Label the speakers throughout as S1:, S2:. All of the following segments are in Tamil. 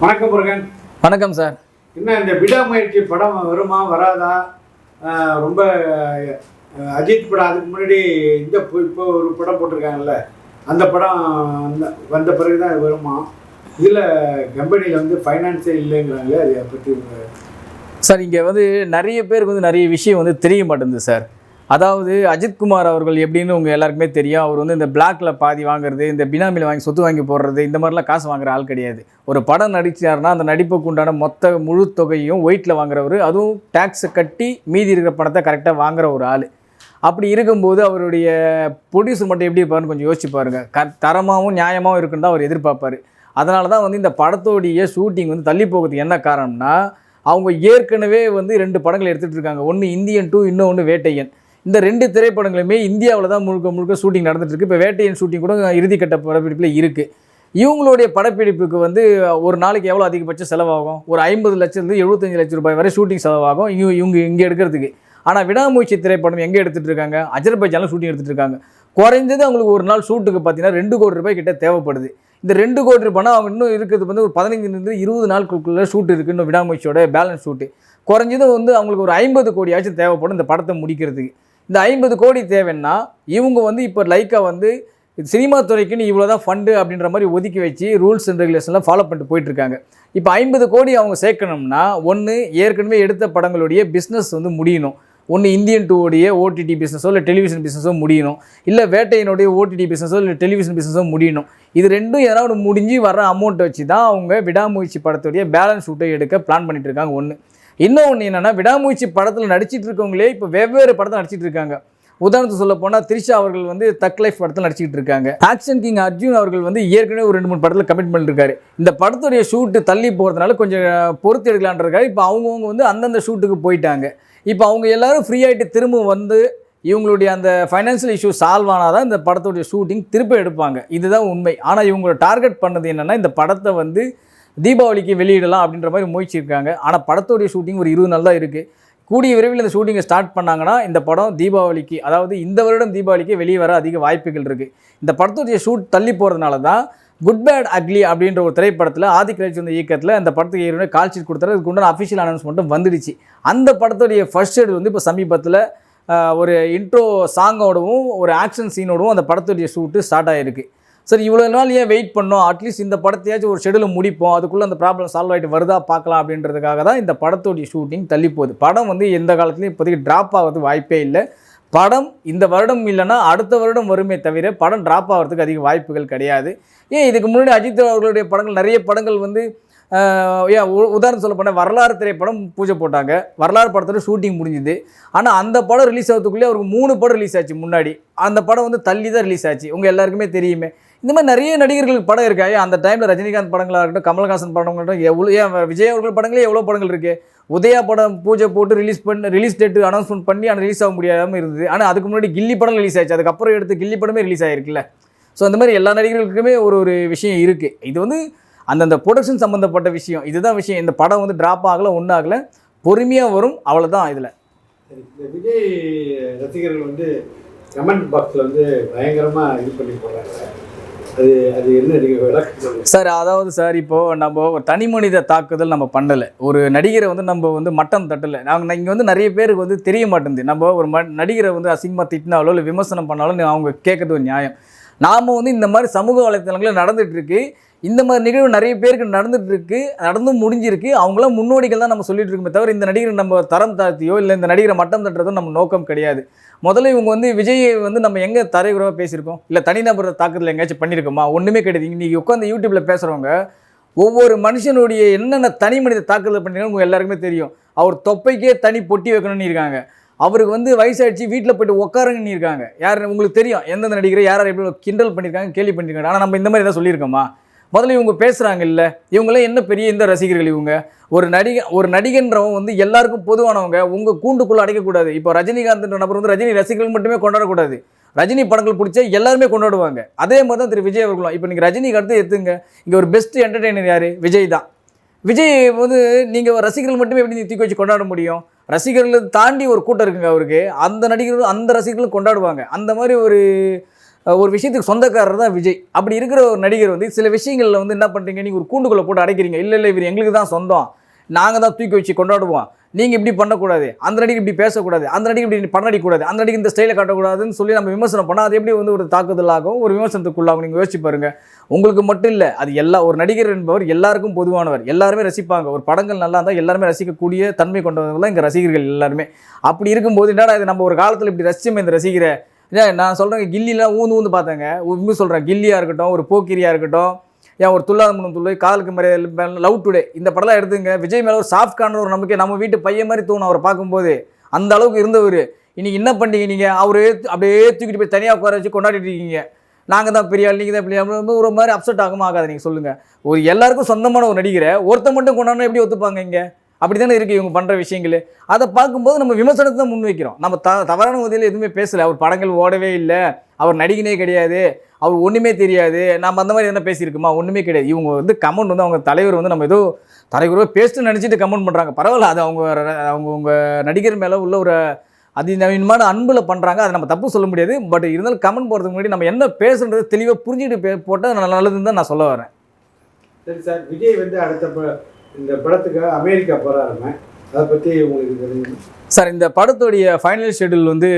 S1: வணக்கம் முருகன்.
S2: வணக்கம் சார்.
S1: என்ன இந்த விடாமுயற்சி படம் வருமா வராதா? ரொம்ப அஜித் படம் அதுக்கு முன்னாடி இந்த இப்போ ஒரு படம் போட்டிருக்காங்கல்ல அந்த படம் வந்த- பிறகு தான் வருமா? இதில் கம்பெனியில் வந்து ஃபைனான்ஸே இல்லைங்கிறாங்களே அதை பற்றி
S2: சார் இங்கே வந்து நிறைய பேருக்கு வந்து நிறைய விஷயம் வந்து தெரிய மாட்டேங்குது சார். அதாவது அஜித்குமார் அவர்கள் எப்படின்னு உங்கள் எல்லாருக்குமே தெரியும். அவர் வந்து இந்த பிளாக்ல பாதி வாங்குறது இந்த பினாமியில் வாங்கி சொத்து வாங்கி போடுறது இந்த மாதிரிலாம் காசு வாங்குற ஆள் கிடையாது. ஒரு படம் நடிச்சார்னா அந்த நடிப்புக்கு உண்டான மொத்த முழு தொகையும் ஒயிட்டில் வாங்குறவர் அதுவும் டேக்ஸை கட்டி மீதி இருக்கிற பணத்தை கரெக்டாக வாங்குற ஒரு ஆள். அப்படி இருக்கும்போது அவருடைய ப்ரொடியூசர் மட்டும் எப்படி இருப்பாருன்னு கொஞ்சம் யோசிச்சு பாருங்கள் க தரமாகவும் நியாயமாகவும் இருக்குன்னு தான் அவர் எதிர்பார்ப்பார். அதனால தான் வந்து இந்த படத்தோடைய ஷூட்டிங் வந்து தள்ளி போகிறதுக்கு என்ன காரணம்னா அவங்க ஏற்கனவே வந்து ரெண்டு படங்கள் எடுத்துகிட்டு இருக்காங்க. ஒன்று இந்தியன் டூ இன்னொன்று வேட்டையன். இந்த ரெண்டு திரைப்படங்களுமே இந்தியாவில் தான் முழுக்க முழுக்க ஷூட்டிங் நடந்துட்டு இருக்கு இப்போ வேட்டையன் ஷூட்டிங் கூட இறுதிக்கட்ட படப்பிடிப்பில் இருக்குது இவங்களுடைய படப்பிடிப்புக்கு வந்து ஒரு நாளைக்கு எவ்வளோ அதிகபட்ச செலவாகும்? ஒரு ஐம்பது லட்சத்துலேருந்து எழுபத்தஞ்சு லட்சம் ரூபாய் வரை ஷூட்டிங் செலவாகும். இவங்க இவங்க இங்கே எடுக்கிறதுக்கு. ஆனால் விடாமூச்சி திரைப்படம் எங்கே எடுத்துகிட்டு இருக்காங்க? அஜர்பைஜானில் ஷூட்டிங் எடுத்துகிட்டு இருக்காங்க. குறைஞ்சது அவங்களுக்கு ஒரு நாள் ஷூட்டுக்கு பார்த்தீங்கன்னா ரெண்டு கோடி ரூபாய் கிட்ட தேவைப்படுது. இந்த ரெண்டு கோடி ரூபாய்னா அவங்க இன்னும் இருக்கிறது வந்து ஒரு பதினஞ்சுலேருந்து இருபது நாட்களுக்குள்ள ஷூட் இருக்குது இன்னும் விடாமுயற்சியோட பேலன்ஸ் ஷூட்டு குறைஞ்சது வந்து அவங்களுக்கு ஒரு ஐம்பது கோடியாச்சும் தேவைப்படும் இந்த படத்தை முடிக்கிறதுக்கு. இந்த ஐம்பது கோடி தேவைன்னா இவங்க வந்து இப்போ லைக்கா வந்து சினிமா துறைக்குன்னு இவ்வளோ தான் ஃபண்டு அப்படின்ற மாதிரி ஒதுக்கி வச்சு ரூல்ஸ் அண்ட் ரெகுலேஷன்லாம் ஃபாலோ பண்ணிட்டு போயிட்டுருக்காங்க இப்போ ஐம்பது கோடி அவங்க சேர்க்கணும்னா ஒன்று ஏற்கனவே எடுத்த படங்களுடைய பிஸ்னஸ் வந்து முடியணும். ஒன்று இந்தியன் டூவோடைய ஓடிடி பிஸ்னஸோ இல்லை டெலிவிஷன் பிஸ்னஸோ முடியணும். இல்லை வேட்டையினுடைய ஓடிடி பிஸ்னஸோ இல்லை டெலிவிஷன் பிஸ்னஸோ முடியணும். இது ரெண்டும் ஏதாவது ஒன்று முடிஞ்சு வர அமௌண்ட்டை வச்சு தான் அவங்க விடாமுயற்சி படத்துடைய பேலன்ஸ் ஷூட்டை எடுக்க பிளான் பண்ணிட்டு இருக்காங்க ஒன்று இன்னொன்று என்னென்னா விடாமூச்சி படத்தில் நடிச்சிட்டு இருக்கவங்களே இப்போ வெவ்வேறு படத்தில் நடிச்சிட்டு இருக்காங்க. உதாரணத்துக்கு சொல்ல போனால் த்ரிஷா அவர்கள் வந்து தக் லைஃப் படத்தில் நடிச்சிட்டு இருக்காங்க. ஆக்ஷன் கிங் அர்ஜுன் அவர்கள் வந்து ஏற்கனவே ஒரு ரெண்டு மூணு படத்தில் கமிட் பண்ணிருக்காரு. இந்த படத்துடைய ஷூட்டு தள்ளி போகிறதுனால கொஞ்சம் பொறுத்து எடுக்கலான்றக்காரு இப்போ அவங்கவுங்க வந்து அந்தந்த ஷூட்டுக்கு போயிட்டாங்க. இப்போ அவங்க எல்லாரும் ஃப்ரீ ஆகிட்டு திரும்ப வந்து இவங்களுடைய அந்த ஃபைனான்சியல் இஷ்யூ சால்வ் ஆனால் தான் இந்த படத்துடைய ஷூட்டிங் திருப்ப எடுப்பாங்க. இதுதான் உண்மை. ஆனால் இவங்களோட டார்கெட் பண்ணது என்னென்னா இந்த படத்தை வந்து தீபாவளிக்கு வெளியிடலாம் அப்படின்ற மாதிரி முயற்சி இருக்காங்க ஆனால் படத்துடைய ஷூட்டிங் ஒரு இருபது நாள் தான் இருக்குது கூடிய விரைவில் இந்த ஷூட்டிங்கை ஸ்டார்ட் பண்ணாங்கன்னா இந்த படம் தீபாவளிக்கு அதாவது இந்த வருடம் தீபாவளிக்கு வெளியே வர அதிக வாய்ப்புகள் இருக்குது இந்த படத்துடைய ஷூட் தள்ளி போகிறதுனால தான் குட் பேட் அக்லி அப்படின்ற ஒரு திரைப்படத்தில் ஆதிக் ரவிச்சந்திர இயக்கத்தில் அந்த படத்துக்கு ஏற்கனவே கால் ஷீட் கொடுத்தாரு. அதுக்கு உண்டான அஃபிஷியல் அனௌன்ஸ்மெண்ட்டும் வந்துடுச்சு. அந்த படத்துடைய ஃபர்ஸ்ட் ஷேட் வந்து இப்போ சமீபத்தில் ஒரு இன்ட்ரோ சாங்கோடவும் ஒரு ஆக்ஷன் சீனோடவும் அந்த படத்துடைய ஷூட்டு ஸ்டார்ட் ஆகிருக்கு சரி இவ்வளோ நாள் ஏன் வெயிட் பண்ணோம்? அட்லீஸ்ட் இந்த படத்தையாச்சும் ஒரு ஷெடியூலை முடிப்போம். அதுக்குள்ளே அந்த ப்ராப்ளம் சால்வ் ஆகிட்டு வருதா பார்க்கலாம் அப்படின்றதுக்காக தான் இந்த படத்தோடைய ஷூட்டிங் தள்ளி போகுது படம் வந்து எந்த காலத்துலையும் இப்போதைக்கு ட்ராப் ஆகிறது வாய்ப்பே இல்லை. படம் இந்த வருடம் இல்லைன்னா அடுத்த வருடம் வருமே தவிர படம் ட்ராப் ஆகிறதுக்கு அதிக வாய்ப்புகள் கிடையாது. ஏன் இதுக்கு முன்னாடி அஜித் அவர்களுடைய படங்கள் நிறைய படங்கள் வந்து ஏன் உதாரணம் சொல்ல போனால் வரலாறு திரைப்படம் பூஜை போட்டாங்க. வரலாறு படத்தோட ஷூட்டிங் முடிஞ்சுது. ஆனால் அந்த படம் ரிலீஸ் ஆகிறதுக்குள்ளே அவருக்கு மூணு படம் ரிலீஸ் ஆச்சு முன்னாடி. அந்த படம் வந்து தள்ளி தான் ரிலீஸ் ஆச்சு. உங்கள் எல்லாருக்குமே தெரியுமே. இந்த மாதிரி நிறைய நடிகர்களுக்கு படம் இருக்கா. அந்த டைமில் ரஜினிகாந்த் படங்களாக இருக்கட்டும் கமல்ஹாசன் படங்களாகட்டும் எவ்வளோ ஏன் விஜய் அவர்கள் படங்களே எவ்வளோ படங்கள் இருக்குது உதயா படம் பூஜை போட்டு ரிலீஸ் பண்ணி ரிலீஸ் டேட் அனௌன்ஸ்மெண்ட் பண்ணி ஆனால் ரிலீஸ் ஆக முடியாமல் இருந்தது. ஆனால் அதுக்கு முன்னாடி கில்லி படம் ரிலீஸ் ஆயிடுச்சு. அதுக்கப்புறம் எடுத்து கில்லி படமே ரிலீஸ் ஆகிருக்குல்ல ஸோ அந்த மாதிரி எல்லா நடிகர்களுக்குமே ஒரு ஒரு விஷயம் இருக்குது இது வந்து அந்தந்த ப்ரொடக்ஷன் சம்மந்தப்பட்ட விஷயம். இதுதான் விஷயம். இந்த படம் வந்து ட்ராப் ஆகலை ஒன்றும் ஆகலை. பொறுமையாக வரும் அவ்வளோதான் இதில்.
S1: விஜய் ரசிகர்கள் வந்து கமெண்ட் பாக்ஸில் வந்து பயங்கரமாக இது பண்ணி போடுறாங்க. அது அது என்ன நீங்கள்
S2: சார் அதாவது சார் இப்போது நம்ம ஒரு தனி மனித தாக்குதல் நம்ம பண்ணலை. ஒரு நடிகரை வந்து நம்ம வந்து மட்டம் தட்டலை. நாங்கள் இங்கே வந்து நிறைய பேருக்கு வந்து தெரிய மாட்டேங்குது நம்ம ஒரு ம நடிகரை வந்து அசிங்கமாக திட்டினாலோ இல்லை விமர்சனம் பண்ணாலும் அவங்க கேட்கறது ஒரு நியாயம். நாம் வந்து இந்த மாதிரி சமூக வலைத்தளங்களில் நடந்துகிட்ருக்கு இந்த மாதிரி நிகழ்வு நிறைய பேருக்கு நடந்துகிட்ருக்கு நடந்தும் முடிஞ்சிருக்கு. அவங்களாம் முன்னோடிகள் தான் நம்ம சொல்லிட்டு இருக்கோமே தவிர இந்த நடிகரை நம்ம தரம் தாழ்த்தியோ இல்லை இந்த நடிகரை மட்டம் தட்டுறதோ நம்ம நோக்கம் கிடையாது. முதல்ல இவங்க வந்து விஜயை வந்து நம்ம எங்கே தரையுறவாக பேசியிருக்கோம்? இல்லை தனிநபர் தாக்குதல் எங்கேயாச்சும் பண்ணியிருக்கோமா? ஒன்றுமே கிடையாது. இன்றைக்கி உட்காந்து யூடியூப்பில் பேசுகிறவங்க ஒவ்வொரு மனுஷனுடைய என்னென்ன தனி மனித தாக்குதல் பண்ணிருக்காங்க உங்கள் எல்லாருக்குமே தெரியும். அவர் தொப்பைக்கே தனி பொட்டி வைக்கணும்னு இருக்காங்க. அவருக்கு வந்து வயசாயிடுச்சு வீட்டில் போயிட்டு உட்காருங்கன்னு இருக்காங்க. யார் உங்களுக்கு தெரியும் எந்தெந்த நடிகரை யார் யார் எப்படி கிண்டல் பண்ணியிருக்காங்க கேள்வி பண்ணியிருக்காங்க ஆனால் நம்ம இந்த மாதிரி ஏதாவது சொல்லியிருக்கோமா? முதல்ல இவங்க பேசுகிறாங்க இல்லை இவங்களாம் என்ன பெரிய இந்த ரசிகர்கள் இவங்க? ஒரு நடிகை ஒரு நடிகன்றவன் வந்து எல்லாருக்கும் பொதுவானவங்க உங்கள் கூண்டுக்குள்ளே அடைக்கக்கூடாது. இப்போ ரஜினிகாந்த்ன்ற நபர் வந்து ரஜினி ரசிகர்கள் மட்டுமே கொண்டாடக்கூடாது. ரஜினி படங்கள் பிடிச்சா எல்லாருமே கொண்டாடுவாங்க. அதே மாதிரி தான் திரு விஜய் அவர்களும். இப்போ நீங்கள் ரஜினிக்கு அடுத்து எடுத்துங்க. இங்கே ஒரு பெஸ்ட் என்டர்டெய்னர் யார்? விஜய் தான். விஜய் வந்து நீங்கள் ரசிகர்கள் மட்டுமே எப்படி தூக்கி வச்சு கொண்டாட முடியும்? ரசிகர்களை தாண்டி ஒரு கூட்டம் இருக்குங்க அவருக்கு. அந்த நடிகர்களும் அந்த ரசிகர்களும் கொண்டாடுவாங்க. அந்த மாதிரி ஒரு ஒரு விஷயத்துக்கு சொந்தக்காரர் தான் விஜய். அப்படி இருக்கிற ஒரு நடிகர் வந்து சில விஷயங்களில் வந்து என்ன பண்ணுறீங்க நீங்கள் ஒரு கூண்டுக்குள்ளே போட்டு அடைக்கிறீங்க. இல்லை இல்லை இவர் எங்களுக்கு தான் சொந்தம். நாங்கள் தான் தூக்கி வச்சு கொண்டாடுவோம். நீங்கள் இப்படி பண்ணக்கூடாது. அந்த நடிகர் இப்படி பேசக்கூடாது. அந்த நடிகர் இப்படி பண்ணடிக்கூடாது. அந்த நடிகர் இந்த ஸ்டைலை காட்டக்கூடாதுன்னு சொல்லி நம்ம விமர்சனம் பண்ணால் அது எப்படி வந்து ஒரு தாக்குதலாகும் ஒரு விமர்சனத்துக்குள்ளாகும் நீங்கள் யோசிச்சு பாருங்க. உங்களுக்கு மட்டும் இல்லை அது எல்லா ஒரு நடிகர் என்பவர் எல்லாருக்கும் பொதுவானவர். எல்லாருமே ரசிப்பாங்க. ஒரு படங்கள் நல்லா இருந்தால் எல்லாருமே ரசிக்கக்கூடிய தன்மை கொண்டவங்க தான் இங்கே ரசிகர்கள் எல்லாருமே. அப்படி இருக்கும்போது என்னடா இது நம்ம ஒரு காலத்தில் இப்படி ரசிச்சோம் இந்த ரசிகரை? நான் சொல்கிறேன் கில்லிலாம் ஊந்து ஊந்து பார்த்தேங்க. உண்மை சொல்கிறேன் கில்லியாக இருக்கட்டும் ஒரு போக்கிரியாக இருக்கட்டும் ஏன் ஒரு துல்லாத முனம் துள்ளை காலுக்கு மரியாதை லவ் டுடே இந்த படம்லாம் எடுத்துங்க. விஜய் மேலே ஒரு சாஃப்ட் ஒரு நம்பிக்கை நம்ம வீட்டு பையன் மாதிரி தோணும் அவரை பார்க்கும்போது. அந்த அளவுக்கு இருந்தவர். இன்றைக்கி என்ன பண்ணீங்க நீங்கள் அவரே அப்படியே தூக்கிட்டு போய் தனியாக உட்கார வச்சு கொண்டாடிட்டு இருக்கீங்க. நாங்கள் தான் பெரிய ஆள் நீங்கள் தான் பெரிய ஆள் ஒரு மாதிரி அப்செட் ஆகும் ஆகாது நீங்கள் சொல்லுங்கள் ஒரு எல்லாருக்கும் சொந்தமான ஒரு நடிகரை ஒருத்தன் மட்டும் கொண்டாடணும் எப்படி ஒத்துப்பாங்க இங்கே? அப்படி தானே இருக்குது இவங்க பண்ணுற விஷயங்கள். அதை பார்க்கும்போது நம்ம விமர்சனத்தை தான் முன் வைக்கிறோம் நம்ம த தவறான உதவியில் எதுவுமே பேசலை. அவர் படங்கள் ஓடவே இல்லை. அவர் நடிகனே கிடையாது. அவர் ஒன்றுமே தெரியாது. நம்ம அந்த மாதிரி என்ன பேசியிருக்குமா? ஒன்றுமே கிடையாது. இவங்க வந்து கமெண்ட் வந்து அவங்க தலைவர் வந்து நம்ம ஏதோ தலைவரோ பேஸ்ட்டு நினச்சிட்டு கமெண்ட் பண்ணுறாங்க பரவாயில்ல அது அவங்க அவங்க உங்கள் நடிகர் மேலே உள்ள ஒரு அதிநவீனமான அன்பில் பண்ணுறாங்க அதை நம்ம தப்பு சொல்ல முடியாது. பட் இருந்தாலும் கமெண்ட் போகிறதுக்கு முன்னாடி நம்ம என்ன பேசுன்றது தெளிவாக புரிஞ்சுட்டு போட்டால் நல்லதுன்னு தான் நான் சொல்ல வரேன்.
S1: சரி சார் விஜய் வந்து அடுத்த இந்த படத்துக்காக அமெரிக்கா போகிறாருமே அதை பற்றி உங்களுக்கு தெரியும்?
S2: சார் இந்த படத்துடைய ஃபைனல் ஷெடியூல் வந்து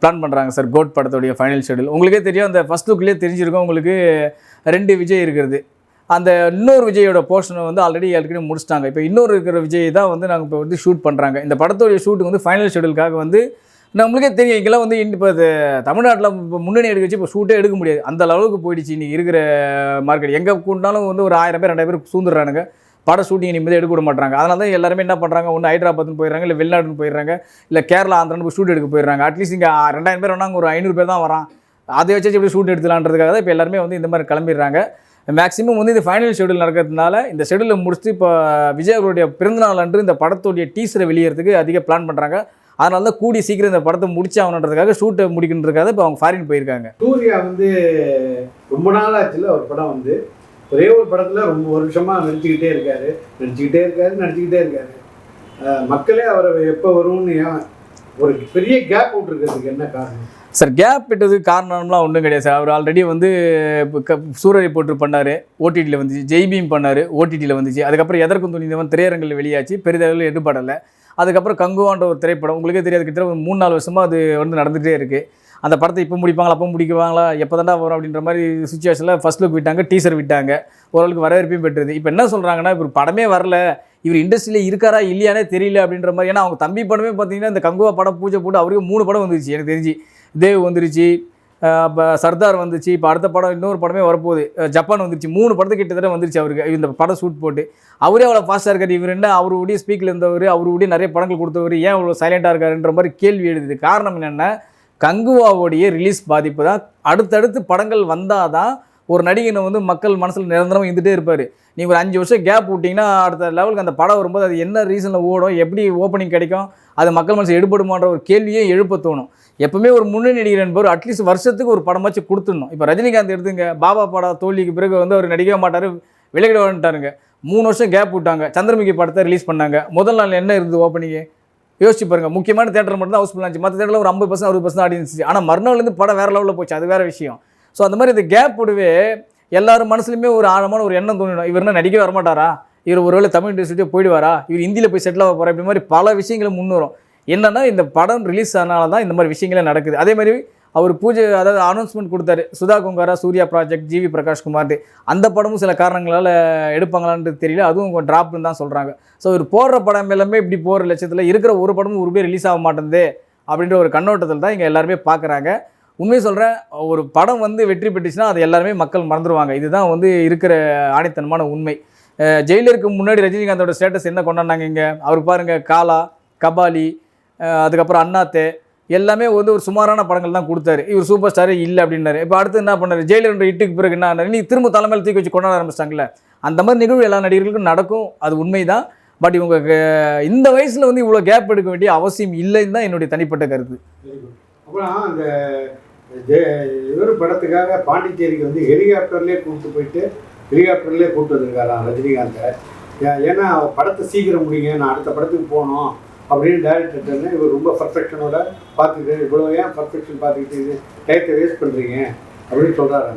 S2: பிளான் பண்ணுறாங்க சார். கோட் படத்துடைய ஃபைனல் ஷெடியூல் உங்களுக்கே தெரியும் அந்த ஃபஸ்ட் லுக்லேயே தெரிஞ்சிருக்கும். உங்களுக்கு ரெண்டு விஜய் இருக்கிறது. அந்த இன்னொரு விஜயோட போர்ஷனை வந்து ஆல்ரெடி ஏற்கனவே முடிச்சிட்டாங்க. இப்போ இன்னொரு இருக்கிற விஜய் தான் வந்து நாங்கள் இப்போ வந்து ஷூட் பண்ணுறாங்க இந்த படத்துடைய ஷூட்டு வந்து ஃபைனல் ஷெடியூலுக்காக வந்து நம்மளுக்கே தெரியும். இங்கெல்லாம் வந்து இப்போ தமிழ்நாட்டில் இப்போ முன்னணி எடுக்க வச்சு இப்போ ஷூட்டே எடுக்க முடியாது. அந்த அளவுக்கு போயிடுச்சு. இன்றைக்கி இருக்கிற மார்க்கெட் எங்கே கூட்டினாலும் வந்து ஒரு ஆயிரம் பேர் ரெண்டாயிரம் பேர் சூழ்ந்துடுறாங்க பட ஷூட்டிங் இனிமேல் எடுக்க விட மாட்டாங்க அதனால தான் எல்லாருமே என்ன பண்ணுறாங்க ஒன்று ஹைதராபாத்னு போயிடுறாங்க இல்லை வெளிநாடுன்னு போயிடுறாங்க இல்லை கேரளா ஆந்திரான்னு போய் ஷூட் எடுக்க போயிடுறாங்க. அட்லீஸ்ட் இங்கே ரெண்டாயிரம் பேர் வேணாங்க ஒரு ஐநூறு பேர் தான் வரான். அதை வச்சு எப்படி ஷூட் எடுத்துலான்றதுக்காக தான் இப்போ எல்லாருமே வந்து இந்த மாதிரி கிளம்பிடுறாங்க. மேக்ஸிமம் வந்து இந்த ஃபைனல் ஷெடியூல் நடக்கிறதுனால இந்த ஷெடியூலை முடிச்சுட்டு இப்போ விஜய் அவருடைய பிறந்தநாள் அன்று இந்த படத்துடைய டீசரை வெளியேறதுக்கு அதிக பிளான் பண்ணுறாங்க அதனால தான் கூடி சீக்கிரம் இந்த படத்தை முடிச்சாகணுன்றதுக்காக ஷூட்டை முடிக்கணுன்றதுக்காக இப்போ அவங்க ஃபாரின் போயிருக்காங்க.
S1: சூர்யா வந்து ரொம்ப நாள் ஆச்சுல ஒரு படம் வந்து. ஒரே ஒரு படத்தில் ரொம்ப வருஷமாக நடிச்சுக்கிட்டே இருக்காரு. நடிச்சுக்கிட்டே இருக்காரு நடிச்சுக்கிட்டே இருக்காரு. மக்களே அவரை எப்போ வரும்னு ஒரு பெரிய கேப் விட்டுருக்கிறதுக்கு என்ன காரணம்?
S2: சார் கேப் விட்டது காரணம்லாம் ஒன்றும் கிடையாது சார். அவர் ஆல்ரெடி வந்து இப்போ சூரரை போட்டு பண்ணார் ஓடிடியில் வந்துச்சு ஜெய்பீம் பண்ணார் ஓடிடியில் வந்துச்சு. அதுக்கப்புறம் எதற்கும் துணிந்தவன் திரையரங்கில் வெளியாச்சு பெரிதளவில் எடுபடலை. அதுக்கப்புறம் கங்குவான்ற ஒரு திரைப்படம் உங்களுக்கே தெரியாது கிட்ட ஒரு மூணு நாலு வருஷமாக அது வந்து நடந்துகிட்டே இருக்குது அந்த படத்தை இப்போ முடிப்பாங்களா அப்போ முடிக்குவாங்களா எப்போ தாண்டா வரும் அப்படின்ற மாதிரி சுச்சுவேஷனில் ஃபஸ்ட் லுக் விட்டாங்க டீசர் விட்டாங்க. ஓரளவுக்கு வரவேற்பையும் பெற்றது. இப்போ என்ன சொல்கிறாங்கன்னா இப்போ படமே வரல. இவர் இண்டஸ்ட்ரியில் இருக்காரா இல்லையானே தெரியல அப்படின்ற மாதிரி. ஏன்னா அவங்க தம்பி படமே பார்த்தீங்கன்னா இந்த கங்குவா படம் பூஜை போட்டு அவருக்கு மூணு படம் வந்துச்சு எனக்கு தெரிஞ்சு. தேவ் வந்துருச்சு. இப்போ சர்தார் வந்துச்சு. இப்போ அடுத்த படம் இன்னொரு படமே வரப்போகுது. ஜப்பான் வந்துருச்சு. மூணு படத்துக்கு கிட்டத்தட்ட வந்துருச்சு அவருக்கு. இந்த படம் ஷூட் போட்டு. அவரே அவ்வளோ ஃபாஸ்ட்டாக இருக்கார். இவர் என்ன அவருடைய ஸ்பீக்கில் இருந்தவர் அவருடைய நிறைய படங்கள் கொடுத்தவர் ஏன் அவ்வளோ சைலண்ட்டாக இருக்காருன்ற மாதிரி கேள்வி எழுதுது. காரணம் என்னென்னா கங்குவாவுடைய ரிலீஸ் பாதிப்பு தான். அடுத்தடுத்து படங்கள் வந்தால் தான் ஒரு நடிகனை வந்து மக்கள் மனசில் நிரந்தரமாக இருந்துகிட்டே இருப்பார். நீ ஒரு அஞ்சு வருஷம் கேப் விட்டிங்கன்னா அடுத்த லெவலுக்கு அந்த படம் வரும்போது அது என்ன ரீசனில் ஓடும் எப்படி ஓப்பனிங் கிடைக்கும் அது மக்கள் மனசு எடுபடுமான்ற ஒரு கேள்வியே எழுப்ப தோணும். எப்பவுமே ஒரு முன்னணி நடிகர் என்பவர் அட்லீஸ்ட் வருஷத்துக்கு ஒரு படமாச்சு கொடுத்துடணும். இப்போ ரஜினிகாந்த் எடுத்துங்க பாபா படம் தோல்விக்கு பிறகு வந்து அவர் நடிக்கவே மாட்டார் விலகிட வந்துட்டாருங்க மூணு வருஷம் கேப் விட்டாங்க. சந்திரமுகி படத்தை ரிலீஸ் பண்ணாங்க. முதல் நாள் என்ன இருந்தது ஓப்பனிங்கு யோசிச்சு பாருங்க முக்கியமான தேட்டர் மட்டும் தான் ஹவுஸ்ஃபுல் ஆச்சு. மற்ற தேட்டரில் ஒரு ஐம்பது பர்சன்ட் அறுபது பர்சன்ட் ஆடியன்ஸ் ஆனால் மறுநாள்லேருந்து படம் வேறு லெவலில் போச்சு. அது வேறு விஷயம். ஸோ அந்த மாதிரி இந்த கேப் விடவே எல்லாரும் மனசுலையுமே ஒரு ஆழமான ஒரு எண்ணம் தோணிடும். இவர் என்ன நடிக்க வரமாட்டாரா? இவர் ஒருவேளை தமிழ் இண்டஸ்ட்ரியே போயிடுவாரா? இவர் ஹிந்தியில் போய் செட்டில் ஆக போகிறா இப்படி மாதிரி பல விஷயங்களை முன்னுரும் என்னன்னா இந்த படம் ரிலீஸ் ஆனால தான் இந்த மாதிரி விஷயங்களே நடக்குது. அதே மாதிரி அவர் பூஜை அதாவது அனௌன்ஸ்மெண்ட் கொடுத்தாரு. சுதா குங்காரா சூர்யா ப்ராஜெக்ட் ஜிவி பிரகாஷ் குமார் அந்த படமும் சில காரணங்களால் எடுப்பாங்களான்றது தெரியல. அதுவும் ட்ராப்னு தான் சொல்கிறாங்க ஸோ இவர் போடுற படம் எல்லாமே இப்படி போகிற லட்சத்தில் இருக்கிற ஒரு படமும் ஒரு பேர் ரிலீஸ் ஆக மாட்டேங்குது அப்படின்ற ஒரு கண்ணோட்டத்தில் தான் இங்கே எல்லாருமே பார்க்குறாங்க உண்மையை சொல்கிறேன் ஒரு படம் வந்து வெற்றி பெற்றுச்சுன்னா அது எல்லாருமே மக்கள் மறந்துடுவாங்க இதுதான் வந்து இருக்கிற ஆணித்தனமான உண்மை. ஜெயிலருக்கு முன்னாடி ரஜினிகாந்தோட ஸ்டேட்டஸ் என்ன கொண்டாடினாங்க இங்கே? அவர் பாருங்கள் காலா கபாலி அதுக்கப்புறம் அண்ணாத்தே எல்லாமே வந்து ஒரு சுமாரான படங்கள் தான் கொடுத்தாரு. இவர் சூப்பர் ஸ்டாரே இல்லை அப்படின்னாரு. இப்போ அடுத்து என்ன பண்ணார்? ஜெயிலர் இட்டுக்கு பிறகு என்ன நீ திரும்ப தலைமையில் தூக்கி வச்சு கொண்டாட ஆரம்பிச்சிட்டாங்களே அந்த மாதிரி நிகழ்வு எல்லா நடிகர்களுக்கும் நடக்கும். அது உண்மை தான் பட் இவங்க இந்த வயசில் வந்து இவ்வளோ கேப் எடுக்க வேண்டிய அவசியம் இல்லைன்னு தான் என்னுடைய தனிப்பட்ட கருத்து.
S1: அப்புறம் அந்த இவர் படத்துக்காக பாண்டிச்சேரிக்கு வந்து ஹெலிகாப்டர்லேயே கூப்பிட்டு போயிட்டு ஹெலிகாப்டர்லேயே கூப்பிட்டு வந்திருக்காராம் ரஜினிகாந்தை. ஏன்னா படத்தை சீக்கிரம் முடிங்க நான் அடுத்த படத்துக்கு போகணும். அப்படின்னு டேரக்டர் இவர் ரொம்ப பர்ஃபெக்ஷனோட பார்த்துக்கிட்டு இவ்வளோ ஏன் பர்ஃபெக்ஷன் பார்த்துக்கிட்டு இது டயத்தை வேஸ்ட் பண்ணுறீங்க அப்படின்னு சொல்கிறாரு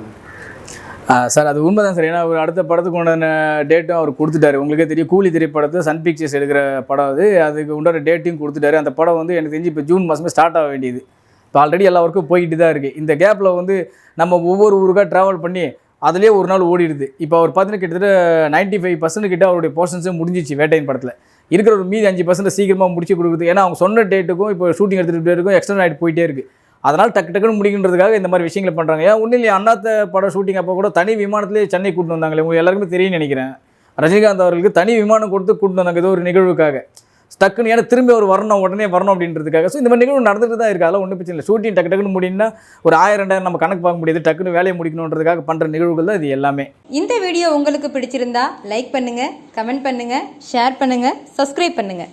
S2: சார் அது உண்மைதான் சார் ஏன்னா அவர் அடுத்த படத்துக்கு உண்டான டேட்டும் அவர் கொடுத்துட்டாரு. உங்களுக்கே தெரியும் கூலி திரைப்படத்தை சன் பிக்சர்ஸ் எடுக்கிற படம் அது. அதுக்கு உண்டான டேட்டையும் கொடுத்துட்டாரு. அந்த படம் வந்து எனக்கு தெரிஞ்சு இப்போ ஜூன் மாதமே ஸ்டார்ட் ஆக வேண்டியது. இப்போ ஆல்ரெடி எல்லா ஒர்க்கும் போய்கிட்டு தான் இருக்குது இந்த கேப்பில் வந்து நம்ம ஒவ்வொரு ஊருக்காக ட்ராவல் பண்ணி அதுலேயே ஒரு நாள் ஓடிடுது. இப்போ அவர் பார்த்தீங்கன்னா கிட்டத்தட்ட நைன்ட்டி ஃபைவ் பர்சன்ட் கிட்ட அவருடைய போர்ஷன்ஸும் முடிஞ்சிச்சு வேட்டையின் படத்தில். இருக்கிற ஒரு மீதி அஞ்சு பர்சன்ட் சீக்கிரமாக முடிச்சு கொடுக்குது ஏன்னா அவங்க சொன்ன டேட்டுக்கும் இப்போ ஷூட்டிங் எடுத்துகிட்டு போயிருக்கும் எக்ஸ்டர்ன் ஆகிட்டு போயிட்டே இருக்குது அதனால் டக்கு டக்குன்னு முடிக்கின்றதுக்காக இந்த மாதிரி விஷயங்களை பண்ணுறாங்க ஏன் ஒன்றும் இல்லையா அண்ணாத்த படம் ஷூட்டிங் அப்போ கூட தனி விமானத்திலே சென்னை கூட்டு வந்தாங்களே உங்களுக்கு எல்லாருக்குமே தெரியும்னு நினைக்கிறேன். ரஜினிகாந்த் அவர்களுக்கு தனி விமானம் கொடுத்து கூட்டு வந்தாங்க ஏதோ ஒரு நிகழ்வுக்காக. டக்குன்னு ஏன்னா திரும்பி அவர் வரணும் உடனே வரணும் அப்படின்றதுக்காக. ஸோ இந்த மாதிரி நிகழ்வு நடந்துட்டு தான் இருக்கா. அதெல்லாம் ஒன்றும் பிரச்சனை இல்லை. ஷூட்டிங் டக்கு டக்குன்னு முடியும்னா ஒரு ஆயிரம் ரெண்டாயிரம் நம்ம கணக்கு பார்க்க முடியாது. டக்குன்னு வேலையை முடிக்கணுன்றதுக்காக பண்ணுற நிகழ்வுகள் தான் இது எல்லாமே.
S3: இந்த வீடியோ உங்களுக்கு பிடிச்சிருந்தா லைக் பண்ணுங்கள் கமெண்ட் பண்ணுங்கள் ஷேர் பண்ணுங்கள் சப்ஸ்கிரைப் பண்ணுங்கள்